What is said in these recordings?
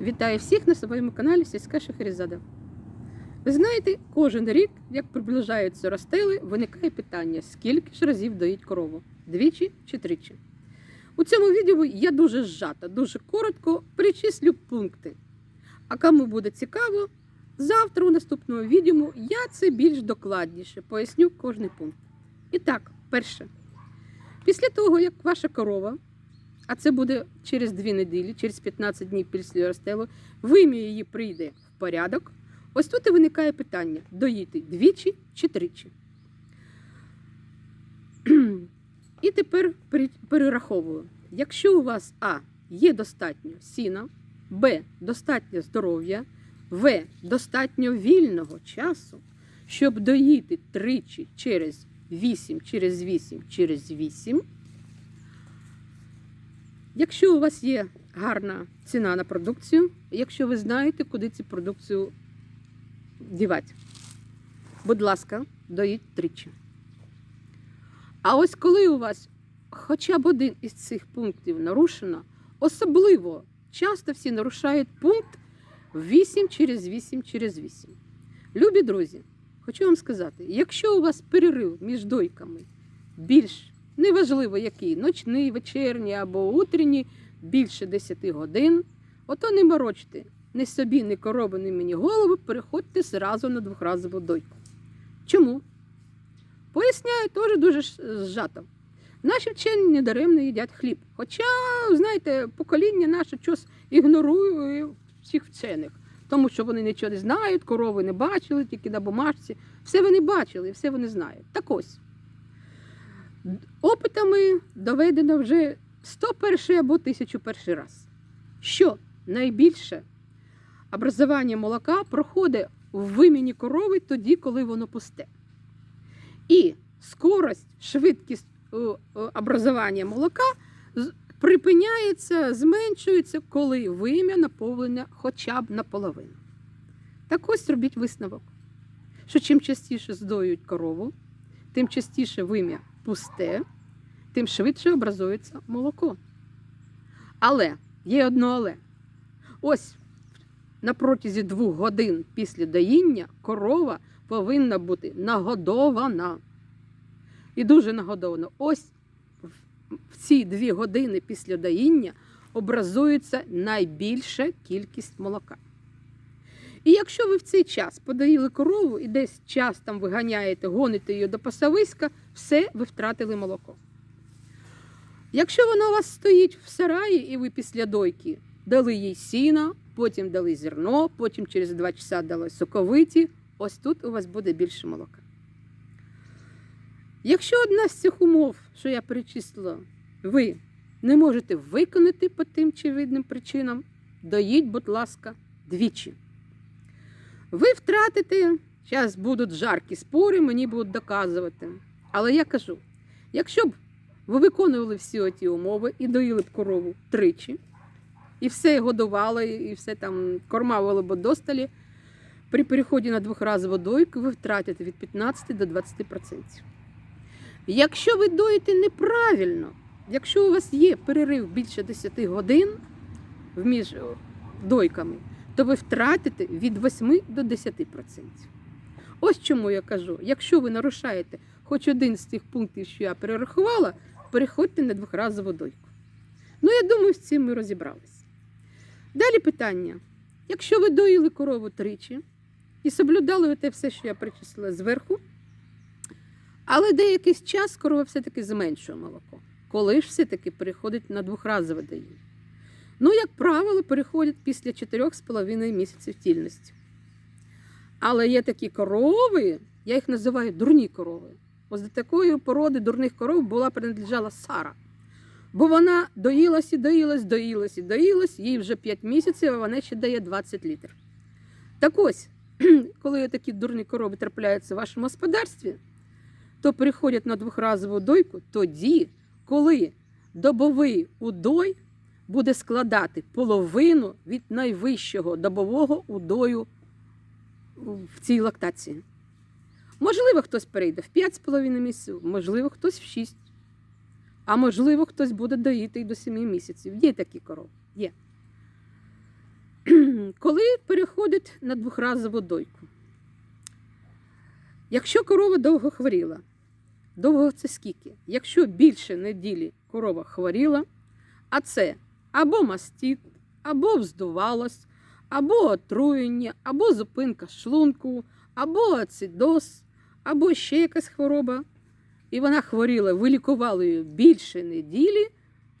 Вітаю всіх на своєму каналі Сільська Шахерезада. Ви знаєте, кожен рік, як приближаються розстели, виникає питання, скільки ж разів доїть корову? Двічі чи тричі? У цьому відео я дуже зжата, дуже коротко перечислю пункти. А кому буде цікаво, завтра у наступному відео я це більш докладніше поясню кожний пункт. І так, перше. Після того, як ваша корова а це буде через дві неділі, через 15 днів після розстелу, вим'я її прийде в порядок. Ось тут і виникає питання: доїти двічі чи тричі. І тепер перераховую. Якщо у вас А є достатньо сіна, Б достатньо здоров'я, В достатньо вільного часу, щоб доїти тричі через 8, через 8, через 8, Якщо у вас є гарна ціна на продукцію, якщо ви знаєте, куди цю продукцію дівати, будь ласка, доїть тричі. А ось коли у вас хоча б один із цих пунктів нарушено, особливо часто всі нарушають пункт 8 через 8 через 8. Любі друзі, хочу вам сказати, якщо у вас перерив між дойками більш неважливо який, ночний, вечірній або утренній, більше 10 годин, ото не морочте ні собі, ні корову, ні мені голову, переходьте зразу на двохразову дойку. Чому? Поясняю теж дуже зжато. Наші вчені недаремно їдять хліб. Хоча, знаєте, покоління наше щось ігнорує всіх вчених, тому що вони нічого не знають, корови не бачили, тільки на бумажці. Все вони бачили, все вони знають. Так ось. Опитами доведено вже 101 або 1001 раз, що найбільше образування молока проходить в виміні корови тоді, коли воно пусте. І скорость, швидкість образування молока припиняється, зменшується, коли вим'я наповнення хоча б наполовину. Так ось робіть висновок, що чим частіше здоюють корову, тим частіше вим'я пусте, тим швидше образується молоко. Але є одно але. Ось на протязі двох годин після доїння корова повинна бути нагодована. І дуже нагодована. Ось в- ці дві години після доїння образується найбільша кількість молока. І якщо ви в цей час подоїли корову і десь час там виганяєте, гоните її до пасовиська, все, ви втратили молоко. Якщо воно у вас стоїть в сараї, і ви після дойки дали їй сіна, потім дали зерно, потім через два часа дали соковиті, ось тут у вас буде більше молока. Якщо одна з цих умов, що я перечислила, ви не можете виконати по тим чи видним причинам, доїдь, будь ласка, двічі. Ви втратите, зараз будуть жаркі спори, мені будуть доказувати. Але я кажу: якщо б ви виконували всі оті умови і доїли б корову тричі, і все годували, і все там кормавили б досталі, при переході на двохразову дойку ви втратите від 15 до 20%. Якщо ви доїте неправильно, якщо у вас є перерив більше 10 годин між дойками, то ви втратите від 8 до 10%. Ось чому я кажу: якщо ви нарушаєте хоч один з тих пунктів, що я перерахувала, переходьте на двохразову дойку. Ну, я думаю, з цим ми розібрались. Далі питання: якщо ви доїли корову тричі і соблюдали те все, що я перечислила зверху, але деякий час корова все-таки зменшує молоко, коли ж все-таки переходить на двохразове доїння. Ну, як правило, переходять після 4,5 місяців тільності. Але є такі корови, я їх називаю дурні корови. Ось до такої породи дурних коров була принадлежала Сара. Бо вона доїлась і доїлась, доїлась і доїлась, їй вже 5 місяців, а вона ще дає 20 літрів. Так ось, коли такі дурні корови трапляються в вашому господарстві, то переходять на двохразову дойку тоді, коли добовий удой буде складати половину від найвищого добового удою в цій лактації. Можливо, хтось перейде в 5,5 місяців, можливо, хтось в 6. А можливо, хтось буде доїти й до 7 місяців. Є такі корови. Є. Коли переходить на двохразову дойку? Якщо корова довго хворіла, довго це скільки? Якщо більше неділі корова хворіла, а це або мастит, або вздувалось, або отруєння, або зупинка шлунку, або ацидоз, або ще якась хвороба, і вона хворіла, ви лікували її більше неділі,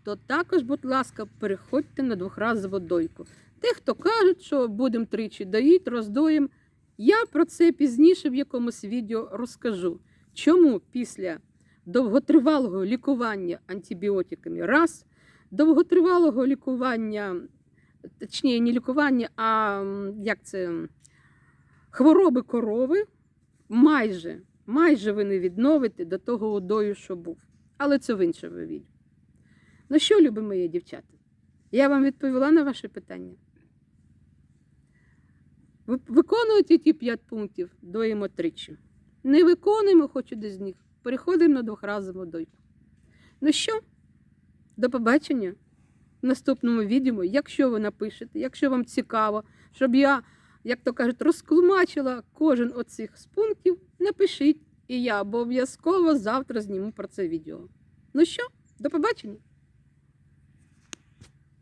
то також, будь ласка, переходьте на двохразову дойку. Те, хто кажуть, що будемо тричі доїть, роздоїм, я про це пізніше в якомусь відео розкажу. Чому після довготривалого лікування антибіотиками раз, довготривалого лікування, точніше, не лікування, а як це, хвороби корови, майже, майже ви не відновите до того удою, що був. Але це в іншому відео. Ну що, любі мої дівчата? Я вам відповіла на ваше питання. Ви ті 5 пунктів, доїмо тричі. Не виконуємо хоч один з них. Переходимо на двохразову дойку. Ну що, до побачення в наступному відео. Якщо ви напишете, якщо вам цікаво, щоб я, як то кажуть, розклумачила кожен оцих з пунктів, напишіть, і я обов'язково завтра зніму про це відео. Ну що, до побачення!